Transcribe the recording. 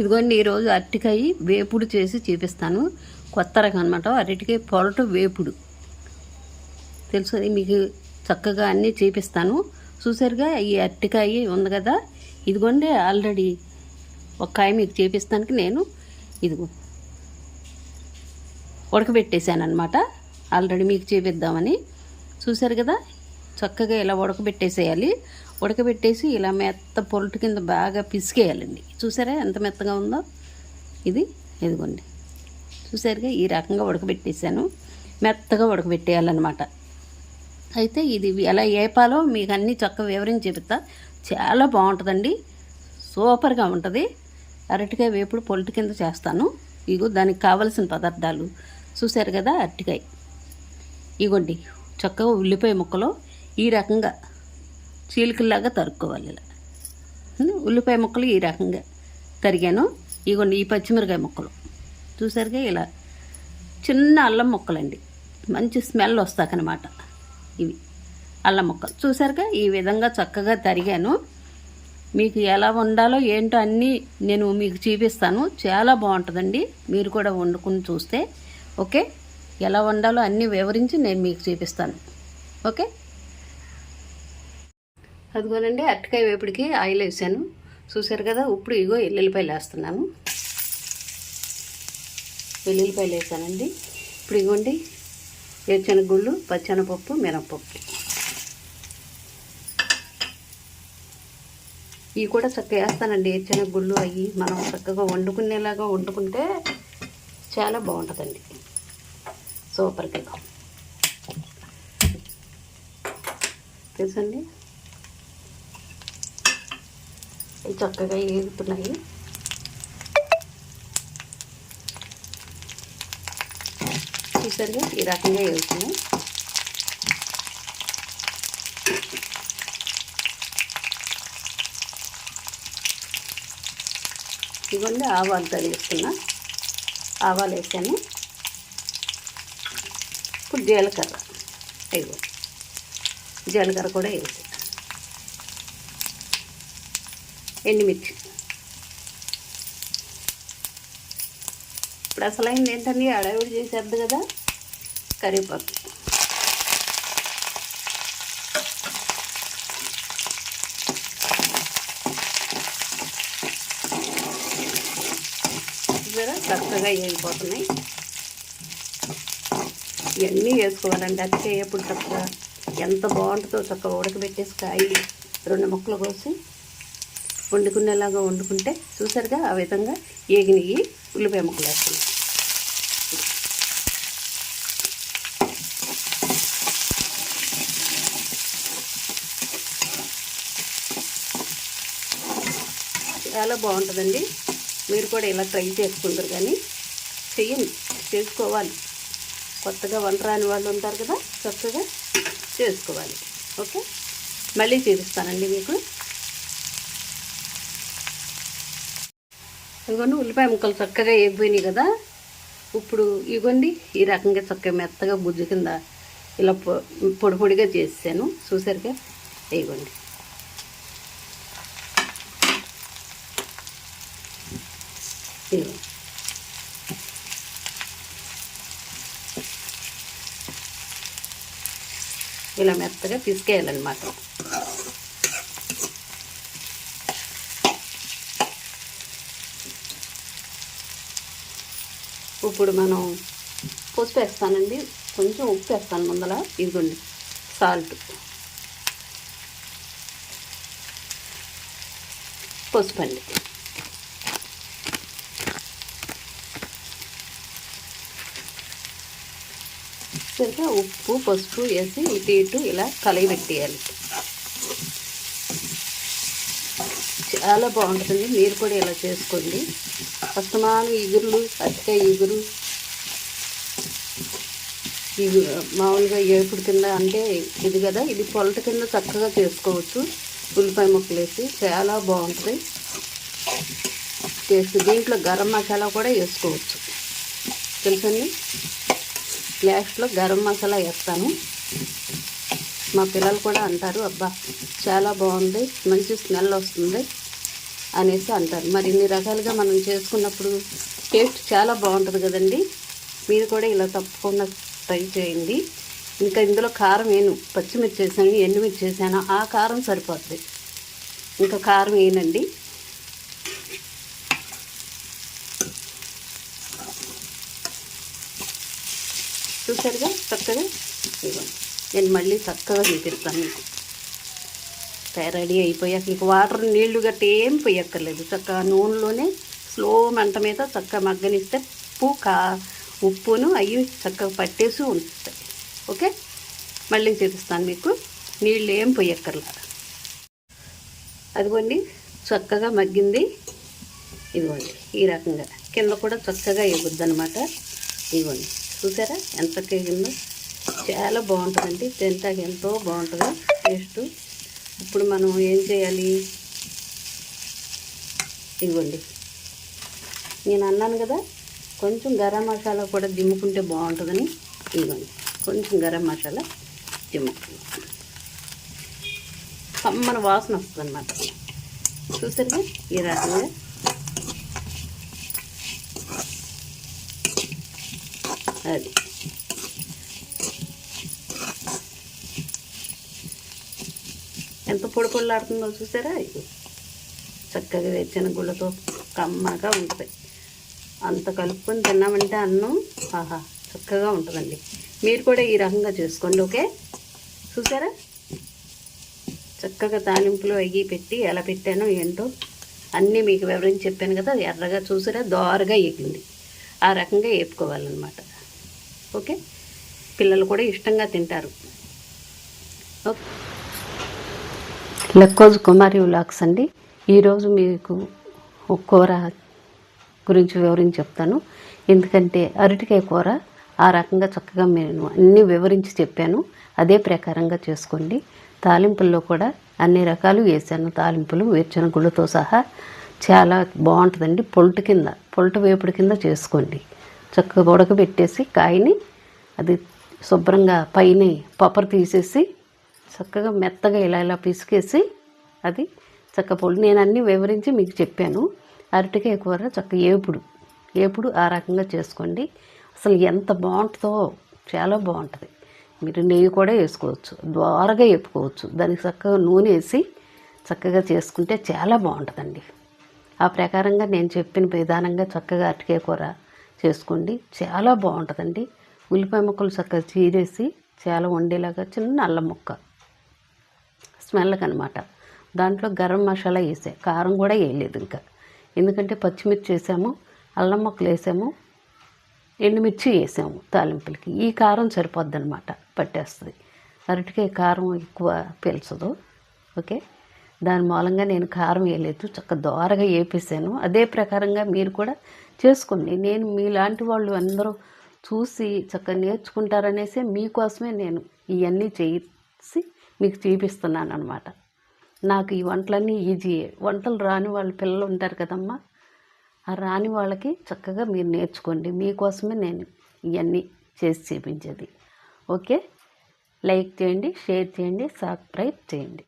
ఇదిగోండి ఈరోజు అరటికాయ వేపుడు చేసి చూపిస్తాను. కొత్త రకం అనమాట అరటికాయ పొలట వేపుడు. తెలుసు మీకు చక్కగా అన్నీ చూపిస్తాను. చూసారుగా ఈ అరటికాయ ఉంది కదా? ఇదిగోండి ఆల్రెడీ ఒక కాయ మీకు చూపిస్తానికి నేను ఇదిగో ఉడకబెట్టేశాను అనమాట ఆల్రెడీ మీకు చేపిద్దామని. చూసారు కదా చక్కగా ఇలా ఉడకబెట్టేసేయాలి. ఉడకబెట్టేసి ఇలా మెత్త పొరటు కింద బాగా పిసికేయాలండి. చూసారా ఎంత మెత్తగా ఉందో? ఇది ఇదిగోండి. చూసారుగా ఈ రకంగా ఉడకబెట్టేసాను మెత్తగా ఉడకబెట్టేయాలన్నమాట. అయితే ఇది ఎలా ఏపాలో మీకు అన్నీ చక్క వివరించి చెబుతా చాలా బాగుంటుందండి. సూపర్గా ఉంటుంది. అరటికాయ వేపుడు పొలటి కింద చేస్తాను. ఇగో దానికి కావలసిన పదార్థాలు. చూశారు కదా అరటికాయ. ఇగోండి చక్కగా ఉల్లిపాయ ముక్కలు ఈ రకంగా చీలికల్లాగా తరుక్కోవాలి ఇలా. ఉల్లిపాయ ముక్కలు ఈ రకంగా తరిగాను. ఇగోండి ఈ పచ్చిమిరకాయ ముక్కలు. చూసారుగా ఇలా చిన్న అల్లం ముక్కలండి. మంచి స్మెల్ వస్తాకనమాట ఇవి. అల్లం ముక్కలు. చూసారుగా ఈ విధంగా చక్కగా తరిగాను. మీకు ఎలా వండాలో ఏంటో అన్నీ నేను మీకు చూపిస్తాను. చాలా బాగుంటుందండి. మీరు కూడా వండుకుని చూస్తే. ఓకే? ఎలా వండాలో అన్నీ వివరించి నేను మీకు చూపిస్తాను. ఓకే? అదిగోనండి అరటికాయ వేపుడికి ఆయిల్ వేసాను. చూసారు కదా ఇప్పుడు ఇగో ఎల్లుల్లిపాయలు వేస్తున్నాను. వెల్లుల్లిపాయలు వేసానండి. ఇప్పుడు ఇగోండి వేరుశనగుళ్ళు పచ్చెనపప్పు మినపప్పు ఇవి కూడా చక్కగా వేస్తానండి వేరుశనగుళ్ళు అవి మనం చక్కగా వండుకునేలాగా వండుకుంటే చాలా బాగుంటుందండి. సూపర్గా. తెలుసండి ఇవి చక్కగా ఏగుతున్నాయి. చూసారుగా ఈ రకంగా వేగుతున్నాయి ఇదిగోండి ఆవాలు తగిలిస్తున్నా ఆవాలు వేసాను. ఇప్పుడు జీలకర్ర. ఇదిగో జీలకర్ర కూడా వేసి ఎండుమిర్చి ఇప్పుడు అసలైంది ఏంటండి? అడవిడి చేసేద్దు కదా కరివేపాకు. చూసారా? చక్కగా వేగిపోతున్నాయి ఇవన్నీ వేసుకోవాలండి. అది చేయప్పుడు చక్కగా ఎంత బాగుంటుందో చక్కగా ఉడకబెట్టేసి కాయి రెండు ముక్కలు కోసి వండుకునేలాగా వండుకుంటే చూసారుగా ఆ విధంగా ఏగినవి ఉల్లిపాయ ముక్కలు వేస్తాం చాలా బాగుంటుందండి. మీరు కూడా ఇలా ట్రై చేసుకుంటారు కానీ చెయ్యండి చేసుకోవాలి. కొత్తగా వంట రాని వాళ్ళు ఉంటారు కదా చక్కగా చేసుకోవాలి. ఓకే? మళ్ళీ చూపిస్తానండి మీకు. ఇదిగోండి ఉల్లిపాయ ముక్కలు చక్కగా వేగిపోయినాయి కదా. ఇప్పుడు ఇగోండి ఈ రకంగా చక్కగా మెత్తగా బుజ్జు కింద ఇలా పొ- పొడి పొడిగా చేసాను చూసారుగా? ఇవ్వండి ఇలా మెత్తగా తీసుకేయాలన్నమాట ఇప్పుడు మనం పసుపు వేస్తానండి. కొంచెం ఉప్పు వేస్తాను ముందల ఇదిగోండి సాల్ట్ పసుపు అండి సరిగ్గా ఉప్పు పసుపు వేసి ఇటు ఇటు ఇలా కలయిపెట్టేయాలి చాలా బాగుంటుంది. మీరు కూడా ఇలా చేసుకోండి. అస్తమానం ఇగురులు అతికాయ ఇగురు. ఇగు మామూలుగా ఏపుడు కింద అంటే ఇది కదా ఇది పొలట కింద చక్కగా చేసుకోవచ్చు. ఉల్లిపాయ ముక్కలు వేసి చాలా బాగుంటుంది. టేస్ట్ దీంట్లో గరం మసాలా కూడా వేసుకోవచ్చు. తెలుసండి? లాస్ట్లో గరం మసాలా వేస్తాను. మా పిల్లలు కూడా అంటారు అబ్బా చాలా బాగుంది మంచి స్మెల్ వస్తుంది. అనేసి అంటారు. మరి ఇన్ని రకాలుగా మనం చేసుకున్నప్పుడు టేస్ట్ చాలా బాగుంటుంది కదండి. మీరు కూడా ఇలా తప్పకుండా ట్రై చేయండి. ఇంకా ఇందులో కారం ఏను పచ్చిమిర్చి వేసాను ఎండుమిర్చి వేసాను ఆ కారం సరిపోతుంది ఇంకా కారం వేయనండి చూసారుగా? చక్కగా? ఇవ్వండి నేను మళ్ళీ చక్కగా చూపిస్తాను మీకు. రెడీ అయిపోయాక ఇక వాటర్ నీళ్ళు గట్టి ఏం పోయక్కర్లేదు. చక్కగా నూనెలోనే స్లో మంట మీద చక్కగా మగ్గనిస్తే ఉప్పు కా ఉప్పును అవి చక్కగా పట్టేసి ఉంచుతాయి. ఓకే? మళ్ళీ చూపిస్తాను మీకు. నీళ్ళు ఏం పోయక్కర్లేదు. అదిగోండి చక్కగా మగ్గింది. ఇదిగోండి ఈ రకంగా. కింద కూడా చక్కగా ఇవ్వద్దు అనమాట ఇదిగోండి చూసారా ఎంత కింద చాలా బాగుంటుందండి. తింటాక ఎంతో బాగుంటుంది టేస్ట్. ఇప్పుడు మనం ఏం చేయాలి? ఇదిగోండి నేను అన్నాను కదా కొంచెం గరం మసాలా కూడా దిమ్ముకుంటే బాగుంటుందని. ఇదిగోండి కొంచెం గరం మసాలా దిమ్ముకుందాం. కమ్మన వాసన వస్తుంది అన్నమాట చూసారుగా ఈ రకంగా. అది. పొడి పొడిలాడుతుందో చూసారా? ఇది చక్కగా వేసిన గుళ్ళతో కమ్మగా ఉంటుంది అంత కలుపుకొని తిన్నామంటే అన్నం ఆహా చక్కగా ఉంటుందండి. మీరు కూడా ఈ రకంగా చేసుకోండి ఓకే? చూసారా? చక్కగా తాలింపులు అయ్యి పెట్టి ఎలా పెట్టానో ఏంటో అన్నీ మీకు వివరించి చెప్పాను కదా ఎర్రగా చూసారా? దోరగా ఎగింది ఆ రకంగా వేపుకోవాలన్నమాట ఓకే? పిల్లలు కూడా ఇష్టంగా తింటారు. ఓకే? లెక్కోజు కుమారి వ్లాగ్స్ అండి ఈరోజు మీకు ఒక కూర గురించి వివరించి చెప్తాను. ఎందుకంటే అరటికాయ కూర ఆ రకంగా చక్కగా నేను అన్నీ వివరించి చెప్పాను. అదే ప్రకారంగా చేసుకోండి. తాలింపుల్లో కూడా అన్ని రకాలు వేసాను తాలింపులు వేరుచిన గుళ్ళతో సహా చాలా బాగుంటుందండి. పొల్టు కింద పొల్టు వేపుడు కింద చేసుకోండి. చక్కగా ఉడకబెట్టేసి కాయని అది శుభ్రంగా పైన పప్పరు తీసేసి చక్కగా మెత్తగా ఇలా ఇలా పిసికేసి అది చక్క నేను అన్నీ వివరించి మీకు చెప్పాను. అరటికాయ కూర చక్క ఏపుడు. ఏపుడు ఆ రకంగా చేసుకోండి. అసలు ఎంత బాగుంటుందో చాలా బాగుంటుంది. మీరు నెయ్యి కూడా వేసుకోవచ్చు. ద్వారగా వేపుకోవచ్చు దానికి చక్కగా నూనె వేసి చక్కగా చేసుకుంటే చాలా బాగుంటుందండి. ఆ ప్రకారంగా నేను చెప్పిన విధానంగా చక్కగా అరటికాయ కూర చేసుకోండి. చాలా బాగుంటుందండి. ఉల్లిపాయ ముక్కలు చక్కగా చీరేసి చాలా వండేలాగా చిన్న అల్లం ముక్క. స్మెల్కి అనమాట దాంట్లో గరం మసాలా వేసా. కారం కూడా వేయలేదు ఇంకా. ఎందుకంటే పచ్చిమిర్చి వేసాము అల్లం ముక్కలు వేసాము ఎండుమిర్చి వేసాము తాలింపులకి. ఈ కారం సరిపోద్ది అనమాట పట్టేస్తుంది. అరటికాయ కారం ఎక్కువ పీల్చదు. ఓకే? దాని మూలంగా నేను కారం వేయలేదు. చక్క దోరగా వేపేసాను. అదే ప్రకారంగా మీరు కూడా చేసుకోండి. నేను మీలాంటి వాళ్ళు అందరూ చూసి చక్కగా నేర్చుకుంటారనేసి మీకోసమే నేను ఇవన్నీ చేసి మీకు చూపిస్తున్నాను అనమాట నాకు ఈ వంటలన్నీ ఈజీయే. వంటలు రాని వాళ్ళ పిల్లలు ఉంటారు కదమ్మా. ఆ రాని వాళ్ళకి చక్కగా మీరు నేర్చుకోండి. మీకోసమే నేను ఇవన్నీ చేసి చూపించేది. ఓకే? లైక్ చేయండి షేర్ చేయండి సబ్స్క్రైబ్ చేయండి.